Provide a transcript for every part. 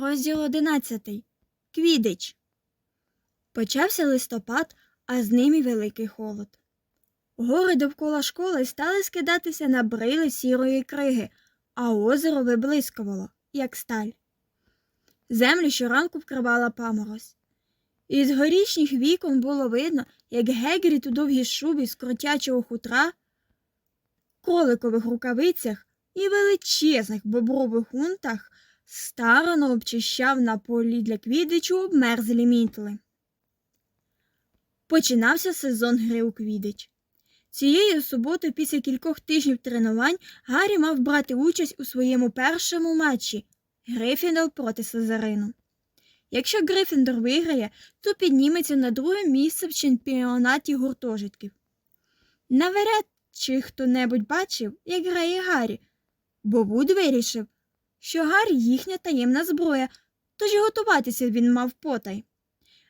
Розділ одинадцятий. Квідич. Почався листопад, а з ним і великий холод. Гори довкола школи стали скидатися на брили сірої криги, а озеро виблискувало, як сталь. Землю щоранку вкривала паморозь. Із горішніх вікон було видно, як Гегріт у довгій шубі з кротячого хутра, кроликових рукавицях і величезних бобрових унтах старано обчищав на полі для квідичу обмерзлі мітли. Починався сезон гри у квідич. Цієї суботи, після кількох тижнів тренувань, Гаррі мав брати участь у своєму першому матчі Грифіндор проти Слизерину. Якщо Грифіндор виграє, то підніметься на друге місце в чемпіонаті гуртожитків. Навряд чи хто-небудь бачив, як грає Гаррі, бо Вуд вирішив, що Гаррі їхня таємна зброя, тож і готуватися він мав потай.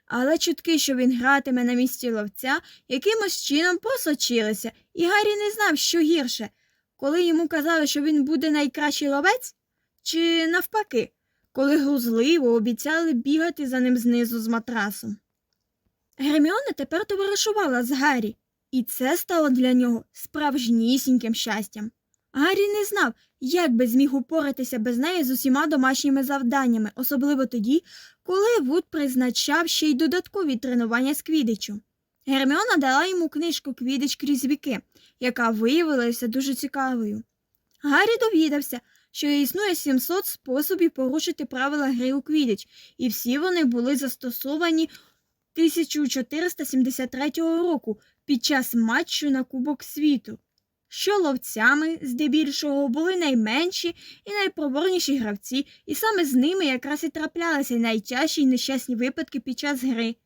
Але чутки, що він гратиме на місці ловця, якимось чином просочилися, і Гаррі не знав, що гірше, коли йому казали, що він буде найкращий ловець, чи навпаки, коли глузливо обіцяли бігати за ним знизу з матрасом. Герміона тепер товаришувала з Гаррі, і це стало для нього справжнісіньким щастям. Гаррі не знав, як би зміг упоратися без неї з усіма домашніми завданнями, особливо тоді, коли Вуд призначав ще й додаткові тренування з квідичу. Герміона дала йому книжку Квідич крізь віки, яка виявилася дуже цікавою. Гаррі довідався, що існує 700 способів порушити правила гри у квідич, і всі вони були застосовані 1473 року під час матчу на Кубок світу що ловцями здебільшого були найменші і найпроворніші гравці, і саме з ними якраз і траплялися найтяжчі й нещасні випадки під час гри.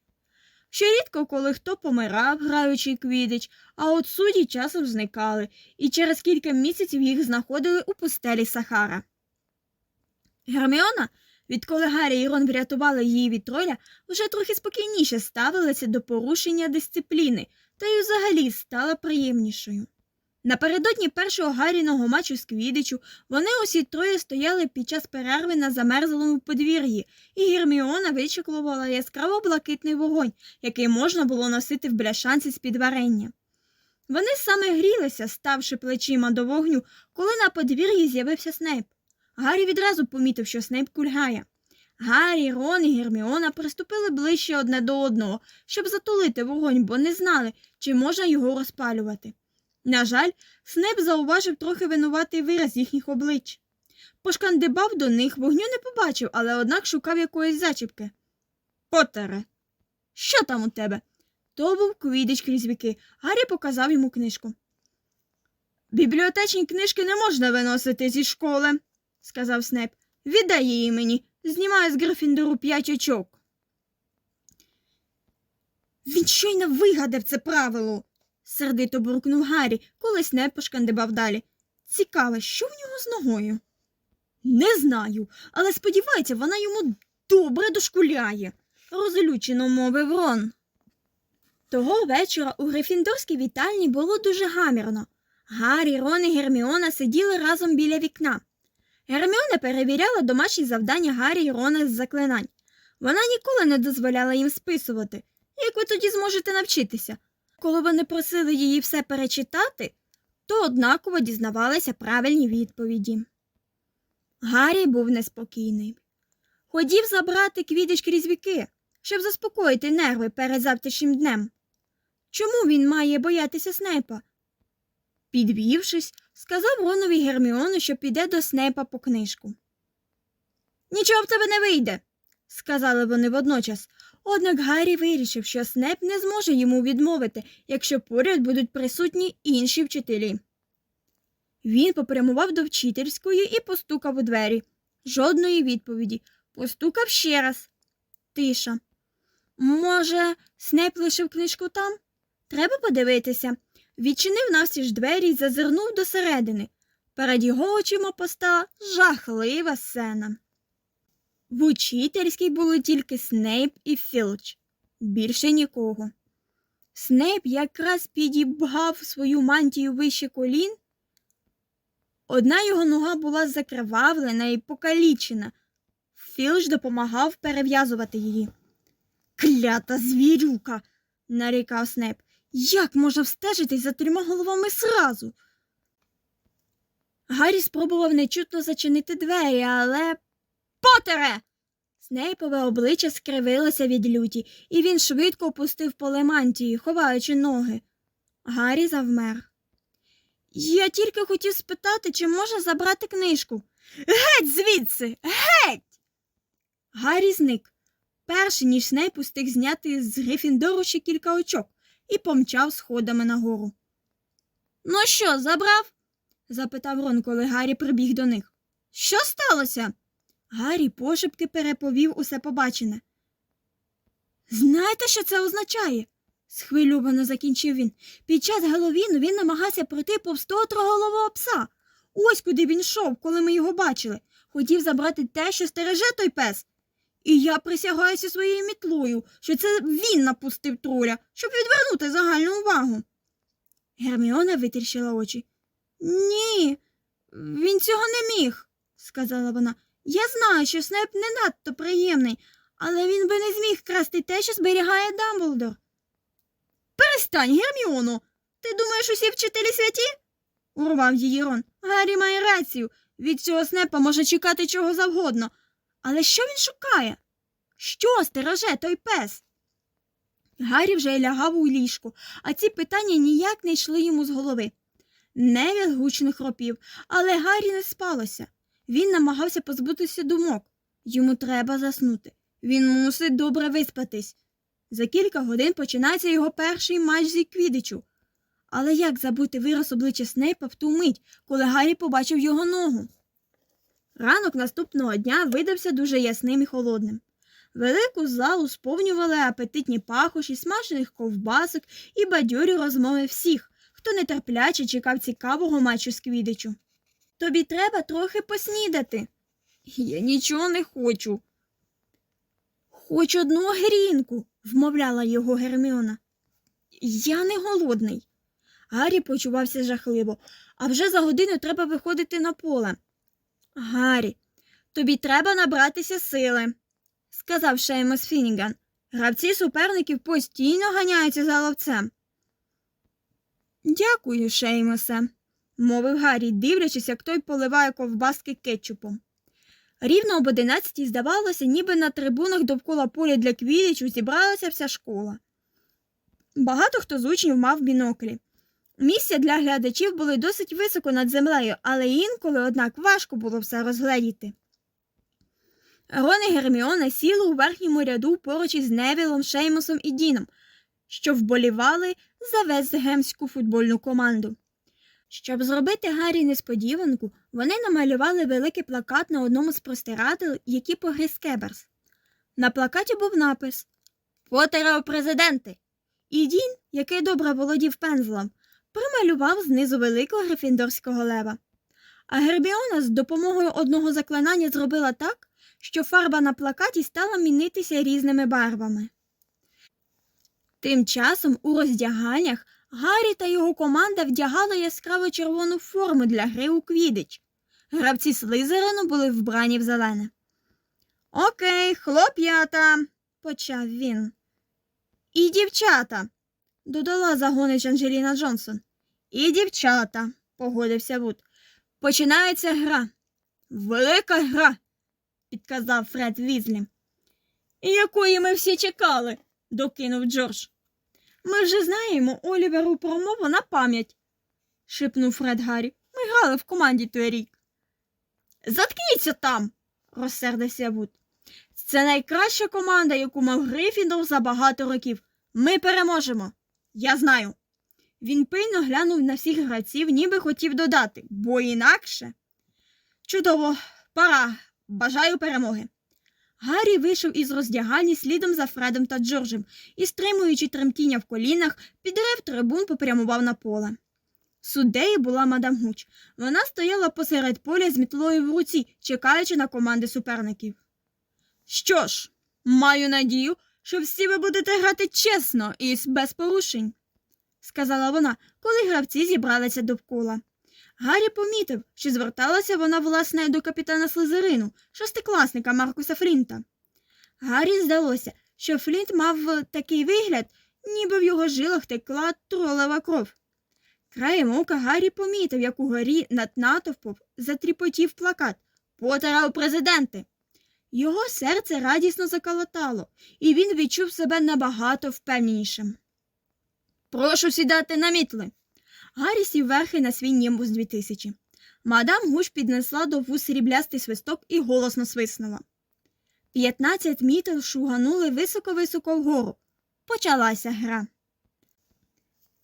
Що рідко, коли хто помирав, граючи квідич, а от судді часом зникали, і через кілька місяців їх знаходили у пустелі Сахара. Герміона, відколи Гаррі і Рон врятували її від троля, вже трохи спокійніше ставилася до порушення дисципліни та й взагалі стала приємнішою. Напередодні першого Гарріного матчу з Квідичу вони усі троє стояли під час перерви на замерзлому подвір'ї, і Герміона вичеклувала яскраво блакитний вогонь, який можна було носити в бляшанці з під варення. Вони саме грілися, ставши плечима до вогню, коли на подвір'ї з'явився Снейп. Гаррі відразу помітив, що Снейп кульгає. Гаррі, Рон і Герміона приступили ближче одне до одного, щоб затулити вогонь, бо не знали, чи можна його розпалювати. На жаль, Снеп зауважив трохи винуватий вираз їхніх облич. Пошкандибав до них, вогню не побачив, але однак шукав якоїсь зачіпки. Потере, що там у тебе? То був квідич крізь віки. Гаррі показав йому книжку. Бібліотечні книжки не можна виносити зі школи, сказав Снеп. Віддай її мені, знімаю з Грифіндору п'ять очок. Він щойно вигадав це правило сердито буркнув Гаррі, коли Снеп пошкандибав далі. Цікаво, що в нього з ногою? Не знаю, але сподівається, вона йому добре дошкуляє, розлючено мовив Рон. Того вечора у Грифіндорській вітальні було дуже гамірно. Гаррі, Рон і Герміона сиділи разом біля вікна. Герміона перевіряла домашні завдання Гаррі і Рона з заклинань. Вона ніколи не дозволяла їм списувати. Як ви тоді зможете навчитися? Коли вони просили її все перечитати, то однаково дізнавалися правильні відповіді. Гаррі був неспокійний. Ходів забрати квідич крізь віки, щоб заспокоїти нерви перед завтрашнім днем. Чому він має боятися Снейпа? Підвівшись, сказав Ронові Герміону, що піде до Снейпа по книжку. Нічого в тебе не вийде, сказали вони водночас, Однак Гаррі вирішив, що Снеп не зможе йому відмовити, якщо поряд будуть присутні інші вчителі. Він попрямував до вчительської і постукав у двері. Жодної відповіді. Постукав ще раз. Тиша. Може, Снеп лишив книжку там? Треба подивитися. Відчинив навсі двері і зазирнув досередини. Перед його очима постала жахлива сцена. В учительській були тільки Снейп і Філч, більше нікого. Снейп якраз підібгав свою мантію вище колін. Одна його нога була закривавлена і покалічена. Філч допомагав перев'язувати її. Клята звірюка, нарікав Снейп. Як можна встежитись за трьома головами сразу? Гаррі спробував нечутно зачинити двері, але. Потере! Снейпове обличчя скривилося від люті, і він швидко опустив поле мантії, ховаючи ноги. Гаррі завмер. Я тільки хотів спитати, чи можна забрати книжку. Геть звідси, геть. Гаррі зник, перший ніж Снейп устиг зняти з Грифіндору ще кілька очок і помчав сходами нагору. Ну що, забрав? запитав Рон, коли Гаррі прибіг до них. Що сталося? Гаррі пошепки переповів усе побачене. Знаєте, що це означає? схвильовано закінчив він. Під час Геловіну він намагався пройти повз того троголового пса. Ось куди він йшов, коли ми його бачили. Хотів забрати те, що стереже той пес. І я присягаюся своєю мітлою, що це він напустив троля, щоб відвернути загальну увагу. Герміона витріщила очі. Ні, він цього не міг, сказала вона. Я знаю, що Снеп не надто приємний, але він би не зміг красти те, що зберігає Дамблдор. Перестань, Герміоно. Ти думаєш, усі вчителі святі? урвав її Рон. Гаррі має рацію. Від цього снепа може чекати чого завгодно. Але що він шукає? Що стереже той пес? Гаррі вже лягав у ліжку, а ці питання ніяк не йшли йому з голови. Невіл гучно хропів, але Гаррі не спалося. Він намагався позбутися думок. Йому треба заснути. Він мусить добре виспатись. За кілька годин починається його перший матч зі квідичу. Але як забути вираз обличчя Снейпа в ту мить, коли Гаррі побачив його ногу? Ранок наступного дня видався дуже ясним і холодним. Велику залу сповнювали апетитні пахощі, смажених ковбасок і бадьорі розмови всіх, хто нетерпляче чекав цікавого матчу з квідичу. Тобі треба трохи поснідати. Я нічого не хочу. Хоч одну грінку, вмовляла його Герміона. Я не голодний. Гаррі почувався жахливо, а вже за годину треба виходити на поле. Гаррі, тобі треба набратися сили, сказав Шеймос Фініган. Гравці суперників постійно ганяються за ловцем. Дякую, Шеймосе, мовив Гаррі, дивлячись, як той поливає ковбаски кетчупом. Рівно об одинадцятій, здавалося, ніби на трибунах довкола поля для квідичу зібралася вся школа. Багато хто з учнів мав біноклі. Місця для глядачів були досить високо над землею, але інколи, однак, важко було все розгледіти. Рон Герміона сіли у верхньому ряду поруч із Невілом, Шеймосом і Діном, що вболівали за Вестгемську футбольну команду. Щоб зробити Гаррі несподіванку, вони намалювали великий плакат на одному з простирадел, які погриз Кеберс. На плакаті був напис Потера у президенти. І Дін, який добре володів пензлем, прималював знизу великого грифіндорського лева. А Гербіона з допомогою одного заклинання зробила так, що фарба на плакаті стала мінитися різними барвами. Тим часом у роздяганнях Гаррі та його команда вдягали яскраво червону форму для гри у квідич. Гравці Слизерину були вбрані в зелене. Окей, хлоп'ята, почав він. І дівчата, додала загонич Анджеліна Джонсон. І дівчата, погодився Вуд. Починається гра. Велика гра, підказав Фред Візлі. Якої ми всі чекали, докинув Джордж. Ми вже знаємо Оліверу промову на пам'ять, шипнув Фред Гаррі. Ми грали в команді той рік. Заткніться там, розсердився Вуд. Це найкраща команда, яку мав Грифіндор за багато років. Ми переможемо. Я знаю. Він пильно глянув на всіх гравців, ніби хотів додати, бо інакше. Чудово, пора. Бажаю перемоги. Гаррі вийшов із роздягальні слідом за Фредом та Джорджем і, стримуючи тремтіння в колінах, підрив трибун попрямував на поле. Суддею була мадам Гуч. Вона стояла посеред поля з мітлою в руці, чекаючи на команди суперників. Що ж, маю надію, що всі ви будете грати чесно і без порушень, сказала вона, коли гравці зібралися довкола. Гаррі помітив, що зверталася вона власне до капітана Слизерину, шестикласника Маркуса Флінта. Гаррі здалося, що Флінт мав такий вигляд, ніби в його жилах текла тролева кров. Краєм ока Гаррі помітив, як угорі над натовпом затріпотів плакат Потера у президенти. Його серце радісно заколотало, і він відчув себе набагато впевненішим. Прошу сідати на мітли. Гаррі сів верхи на свій німбус 2000. Мадам Гуш піднесла до вуз сріблястий свисток і голосно свиснула. П'ятнадцять мітл шуганули високо-високо вгору. Почалася гра.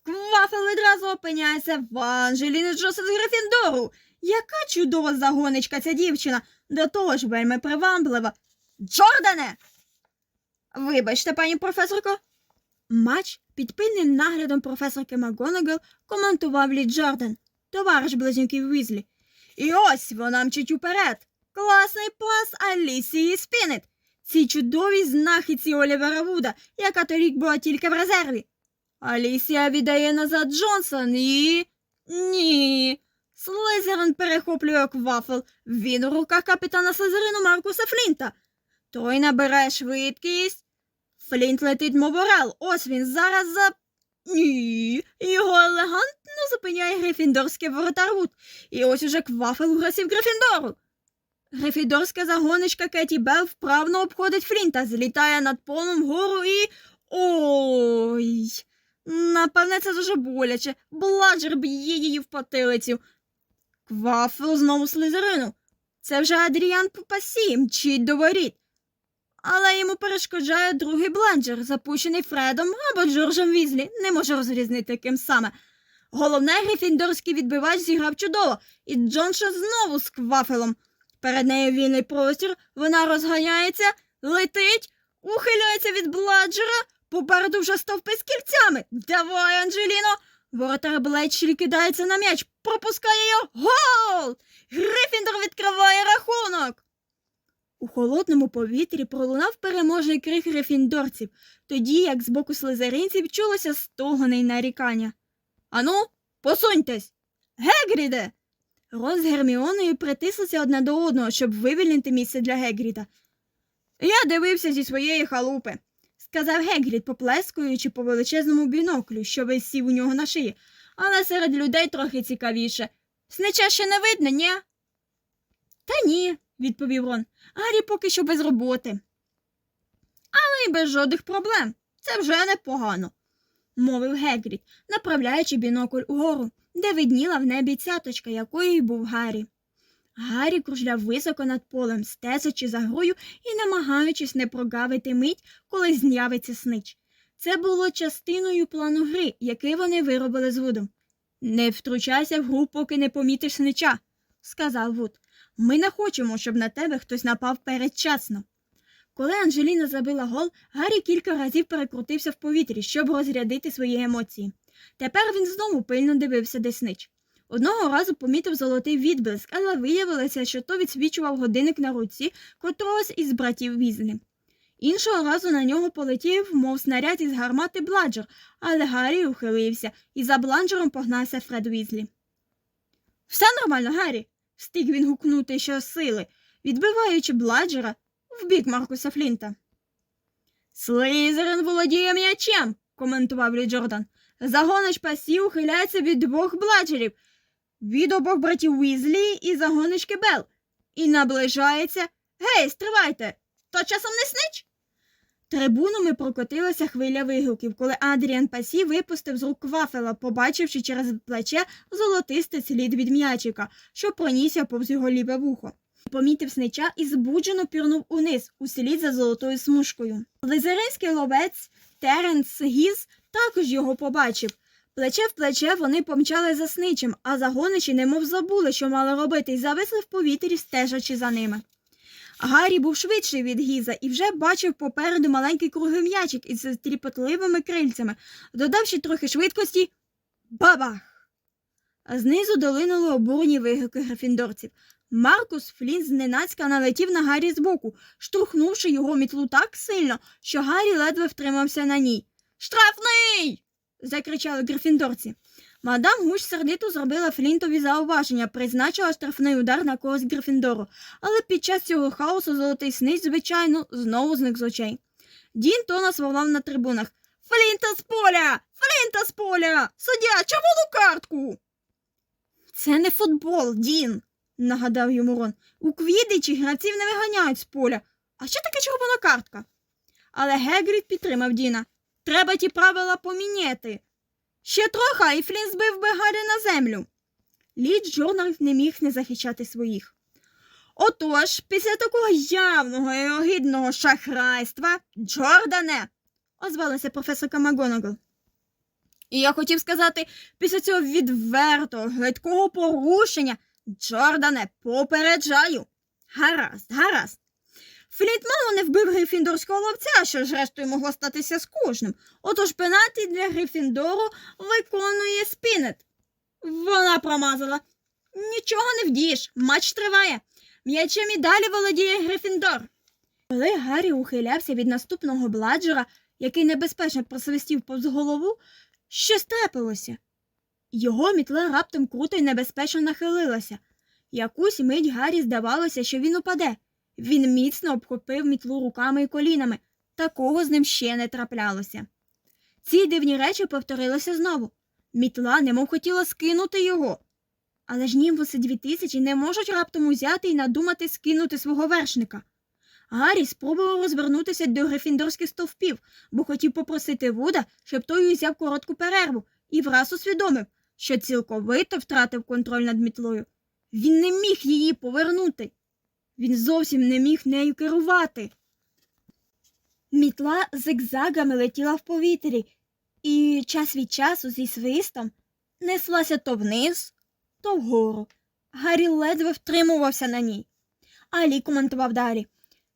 Квафел відразу опиняється в Анжеліни Джосет з Грифіндору. Яка чудова загоничка ця дівчина, до того ж вельми привамблива. Джордане! Вибачте, пані професорко. Матч під пильним наглядом професорки МакГонагал коментував Лі Джордан, товариш близнюків Візлі. І ось вона мчить уперед. Класний пас Алісії Спінет. Ці чудові знахідці Олівера Вуда, яка торік була тільки в резерві. Алісія віддає назад Джонсон і. Ні. Слизерин перехоплює квафел. Він у руках капітана Слизерину Маркуса Флінта. Той набирає швидкість. Флінт летить, мов орел. Ось він зараз за. Ні. Його елегантно зупиняє грифіндорський воротар Вуд. І ось уже квафел у грасів Грифіндору. Грифіндорська загоничка Кеті Белл вправно обходить Флінта, злітає над полом вгору і. Ой. Напевне, це дуже боляче. Бладжер б'є її в потилицю. Квафел знову слизерину. Це вже Адріан Пупасі мчить до воріт. Але йому перешкоджає другий бладжер, запущений Фредом або Джорджем Візлі, не може розрізнити ким саме. Головне грифіндорський відбивач зіграв чудово, і Джонша знову з квафелом. Перед нею вільний простір, вона розганяється, летить, ухиляється від бладжера, попереду вже стовпи з кільцями. Давай, Анджеліно! Воротар Блетчелі кидається на м'яч, пропускає його. Гол! Грифіндор відкриває рахунок. У холодному повітрі пролунав переможний крик грифіндорців, тоді як з боку слизеринців чулося стогони й нарікання. Ану, посуньтесь. Гегріде. Рон з Герміоною притислися одне до одного, щоб вивільнити місце для Гегріда. Я дивився зі своєї халупи, сказав Гегрід, поплескуючи по величезному біноклю, що висів у нього на шиї, але серед людей трохи цікавіше. Снича ще не видно, ні? Та ні, відповів Рон. Гаррі поки що без роботи. Але й без жодних проблем. Це вже непогано, мовив Гегрід, направляючи бінокль угору, де видніла в небі цяточка, якою й був Гаррі. Гаррі кружляв високо над полем, стесячи за грою і намагаючись не прогавити мить, коли з'явиться снич. Це було частиною плану гри, який вони виробили з Вудом. Не втручайся в гру, поки не помітиш снича, сказав Вуд. Ми не хочемо, щоб на тебе хтось напав передчасно. Коли Анжеліна забила гол, Гаррі кілька разів перекрутився в повітрі, щоб розрядити свої емоції. Тепер він знову пильно дивився де снич. Одного разу помітив золотий відблиск, але виявилося, що то відсвічував годинник на руці котрогось із братів Візлі. Іншого разу на нього полетів, мов снаряд із гармати Бладжер, але Гаррі ухилився і за Бладжером погнався Фред Візлі. Все нормально, Гаррі, встиг він гукнути щосили, відбиваючи Бладжера в бік Маркуса Флінта. Слизерин володіє м'ячем, коментував Лі Джордан. Загонич пасів ухиляється від двох бладжерів, від обох братів Уізлі і загонички Бел. І наближається. Гей, стривайте! То часом не снич? Трибунами прокотилася хвиля вигуків, коли Адріан Пасі випустив з рук квафела, побачивши через плече золотистий слід від м'ячика, що пронісся повз його ліве вухо. Помітив снича і збуджено пірнув униз, услід за золотою смужкою. Лизеринський ловець Теренс Гіз також його побачив. Плече в плече вони помчали за сничем, а загоничі немов забули, що мали робити, і зависли в повітрі, стежачи за ними. Гаррі був швидший від гіза і вже бачив попереду маленький круглий м'ячик із тріпотливими крильцями, додавши трохи швидкості бабах. Знизу долинули обурені вигуки грифіндорців. Маркус Флінт зненацька налетів на Гаррі збоку, штурхнувши його мітлу так сильно, що Гаррі ледве втримався на ній. Штрафний. закричали грифіндорці. Мадам Гуш сердито зробила Флінтові зауваження, призначила штрафний удар на когось Грифіндору, але під час цього хаосу золотий снизь, звичайно, знову зник з очей. Дін Тонас волав на трибунах. Флінта з поля! Флінта з поля! Суддя, червону картку! Це не футбол, Дін, нагадав йому Рон. У квідичі гравців не виганяють з поля. А що таке червона картка? Але Гегрід підтримав Діна. Треба ті правила поміняти. Ще трохи, і Флін збив би Гаррі на землю. Ліч Джорнар не міг не захищати своїх. Отож, після такого явного і огидного шахрайства, Джордане, озвалася професорка Макгонагал. І я хотів сказати, після цього відвертого, гидкого порушення, Джордане, попереджаю. Гаразд, гаразд. Флінт мало не вбив грифіндорського ловця, що ж рештою могло статися з кожним. Отож пенальті для Грифіндору виконує спінет. Вона промазала. Нічого не вдієш, матч триває. М'ячем і далі володіє Грифіндор. Коли Гаррі ухилявся від наступного бладжера, який небезпечно просвистів повз голову, щось трапилося. Його мітла раптом круто й небезпечно нахилилася. Якусь мить Гаррі здавалося, що він упаде. Він міцно обхопив мітлу руками і колінами. Такого з ним ще не траплялося. Ці дивні речі повторилися знову. Мітла немов хотіла скинути його. Але ж німбуси 2000 не можуть раптом узяти і надумати скинути свого вершника. Гаррі спробував розвернутися до грифіндорських стовпів, бо хотів попросити Вуда, щоб той узяв коротку перерву, і враз усвідомив, що цілковито втратив контроль над мітлою. Він не міг її повернути. Він зовсім не міг нею керувати. Мітла зигзагами летіла в повітрі і час від часу зі свистом неслася то вниз, то вгору. Гаррі ледве втримувався на ній. Алі коментував далі.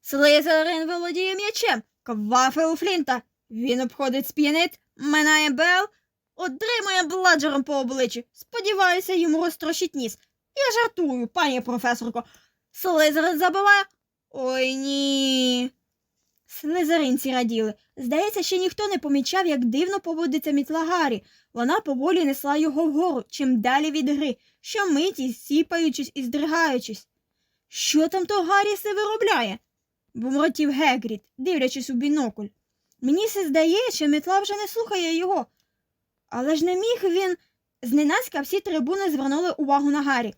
Слизерин володіє м'ячем, квафел у Флінта. Він обходить спінет, минає Бел, отримує бладжером по обличчі. Сподіваюся, йому розтрощить ніс. Я жартую, пані професорко. Слизерин забиває. Ой ні. Слизеринці раділи. Здається, ще ніхто не помічав, як дивно поводиться мітла Гаррі. Вона поволі несла його вгору, чим далі від гри, щомиті сіпаючись і здригаючись. Що там то Гаррі се виробляє? бумротів Гегрід, дивлячись у бінокль. Мені се здає, що мітла вже не слухає його. Але ж не міг він. Зненацька всі трибуни звернули увагу на Гаррі.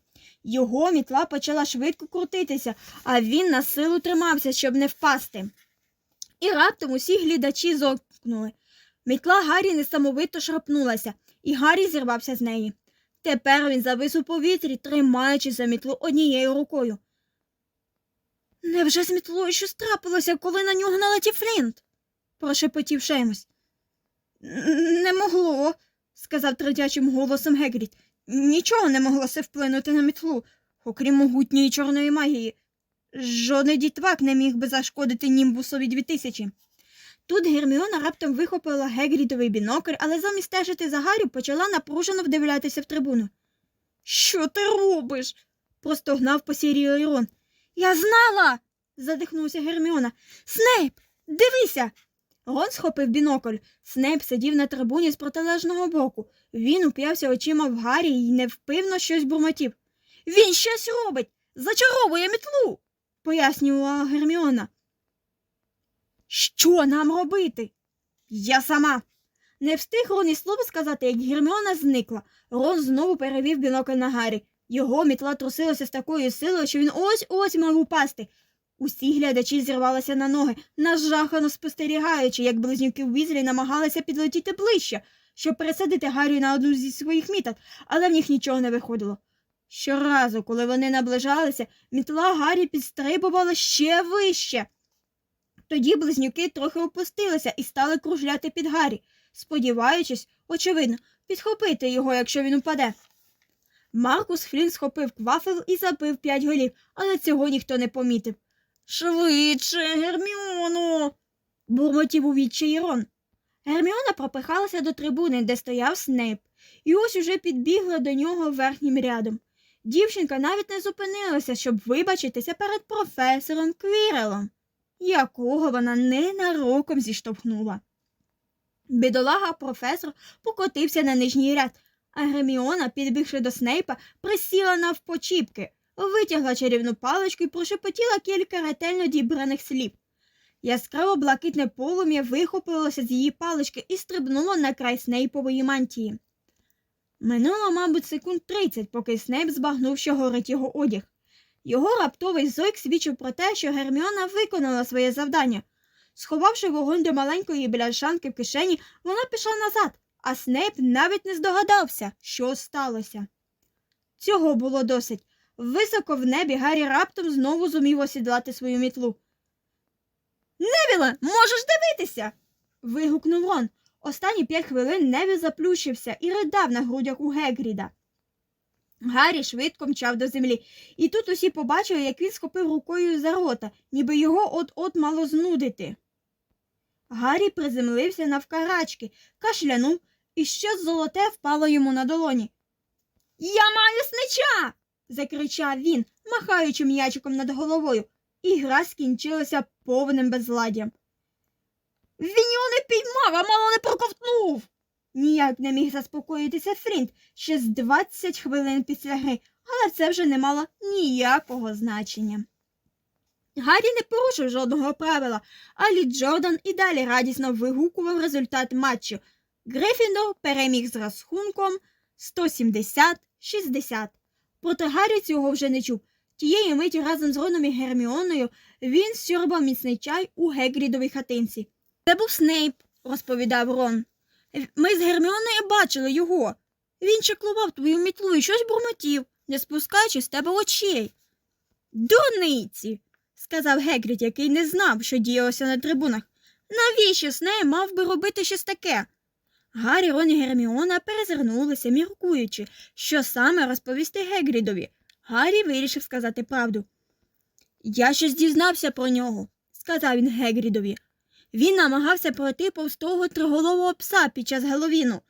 Його мітла почала швидко крутитися, а він на силу тримався, щоб не впасти. І раптом усі глядачі зокнули. Мітла Гаррі несамовито шарпнулася, і Гаррі зірвався з неї. Тепер він завис у повітрі, тримаючи за мітлу однією рукою. Невже з мітлою щось трапилося, коли на нього налетів Флінт? прошепотів Шеймус. Не могло, сказав третячим голосом Гегрід. Нічого не могло се вплинути на мітлу, окрім могутньої чорної магії. Жодний дітвак не міг би зашкодити німбусові дві тисячі. Тут Герміона раптом вихопила Гегрідовий бінокль, але замість стежити за Гаррі почала напружено вдивлятися в трибуну. Що ти робиш? простогнав посірілий Рон. Я знала. задихнувся Герміона. Снейп, дивися. Рон схопив бінокль. Снейп сидів на трибуні з протилежного боку. Він уп'явся очима в Гаррі і невпивно щось бурмотів. Він щось робить, зачаровує мітлу, пояснювала Герміона. Що нам робити? Я сама. Не встиг Рон і слово сказати, як Герміона зникла. Рон знову перевів бінокль на Гаррі. Його мітла трусилася з такою силою, що він ось ось мав упасти. Усі глядачі зірвалися на ноги, нажахано спостерігаючи, як близнюки Візлі намагалися підлетіти ближче, щоб пересадити Гаррі на одну зі своїх міток, але в них нічого не виходило. Щоразу, коли вони наближалися, мітла Гаррі підстрибувала ще вище. Тоді близнюки трохи опустилися і стали кружляти під Гаррі, сподіваючись, очевидно, підхопити його, якщо він упаде. Маркус Флін схопив квафел і забив п'ять голів, але цього ніхто не помітив. Швидше, Герміону. бурмотів у відчаї Рон. Герміона пропихалася до трибуни, де стояв Снейп, і ось уже підбігла до нього верхнім рядом. Дівчинка навіть не зупинилася, щоб вибачитися перед професором Квірелом, якого вона ненароком зіштовхнула. Бідолага професор покотився на нижній ряд, А Герміона, підбігши до Снейпа, присіла навпочіпки, витягла чарівну паличку і прошепотіла кілька ретельно дібраних слів. Яскраво блакитне полум'я вихопилося з її палички і стрибнуло на край Снейпової мантії. Минуло, мабуть, секунд тридцять, поки Снейп збагнув, що горить його одяг. Його раптовий зойк свідчив про те, що Герміона виконала своє завдання. Сховавши вогонь до маленької бляшанки в кишені, вона пішла назад, а Снейп навіть не здогадався, що сталося. Цього було досить. Високо в небі Гаррі раптом знову зумів осідлати свою мітлу. Невіле, можеш дивитися. вигукнув Рон. Останні п'ять хвилин Невіл заплющився і ридав на грудях у Гегріда. Гаррі швидко мчав до землі, і тут усі побачили, як він схопив рукою за рота, ніби його от-от мало знудити. Гаррі приземлився навкарачки, кашлянув, і щось золоте впало йому на долоні. Я маю снича. закричав він, махаючи м'ячиком над головою, і гра скінчилася повним безладдям. Він його не піймав, а мало не проковтнув. Ніяк не міг заспокоїтися Фрінт ще з 20 хвилин після гри, але це вже не мало ніякого значення. Гаррі не порушив жодного правила, а Лі Джордан і далі радісно вигукував результат матчу. Грифіндор переміг з рахунком 170-60. Проте Гаррі цього вже не чув. Тієї миті разом з Роном і Герміоною він сьорбав міцний чай у Гегрідовій хатинці. Це був Снейп, розповідав Рон. Ми з Герміоною бачили його. Він чеклував твою мітлу і щось бурмотів, не спускаючи з тебе очей. Дурниці, сказав Гегрід, який не знав, що діялося на трибунах. Навіщо Снейп мав би робити щось таке? Гаррі, Рон і Герміона перезирнулися, міркуючи, що саме розповісти Гегрідові. Гаррі вирішив сказати правду. Я щось дізнався про нього, сказав він Гегрідові. Він намагався пройти повз того триголового пса під час Геловіну.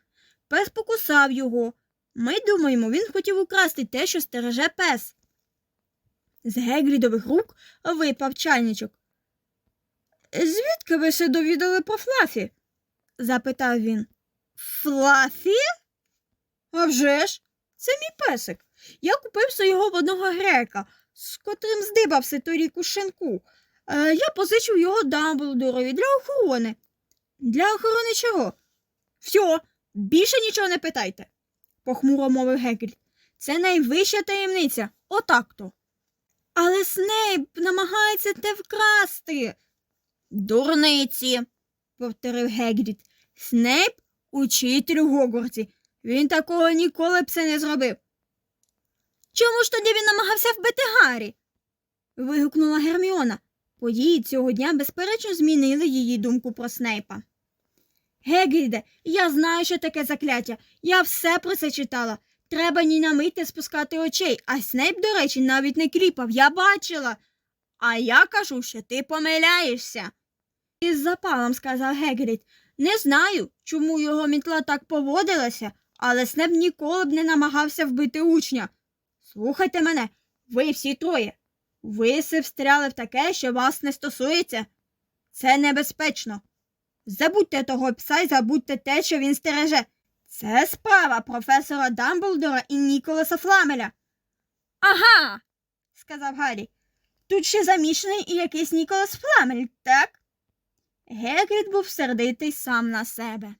Пес покусав його. Ми думаємо, він хотів украсти те, що стереже пес. З Гегрідових рук випав чайничок. Звідки ви се довідали про Флафі? запитав він. Флафі? «А вже ж, це мій песик. Я купив його в одного грека, з котрим здибався торік у шинку. Е, я позичив його Дамблдорові для охорони. Для охорони чого? Все, більше нічого не питайте, похмуро мовив Гегрід. Це найвища таємниця. Отак-то. Але Снейп намагається те вкрасти. Дурниці, повторив Гегрід. Снейп учитель у Гогвартсі. Він такого ніколи б це не зробив. Чому ж тоді він намагався вбити Гаррі? вигукнула Герміона. Події цього дня безперечно змінили її думку про Снейпа. Гегріде, я знаю, що таке закляття. Я все про це читала. Треба ні на мить не спускати очей, а Снейп, до речі, навіть не кліпав, я бачила. А я кажу, що ти помиляєшся. Із запалом сказав Гегрід. Не знаю, чому його мітла так поводилася, але Снеп ніколи б не намагався вбити учня. Слухайте мене, ви всі троє. Ви встряли в таке, що вас не стосується. Це небезпечно. Забудьте того пса і забудьте те, що він стереже. Це справа професора Дамблдора і Ніколаса Фламеля. Ага, сказав Гаррі. Тут ще замішаний і якийсь Ніколас Фламель, так? Гегрід був сердитий сам на себе.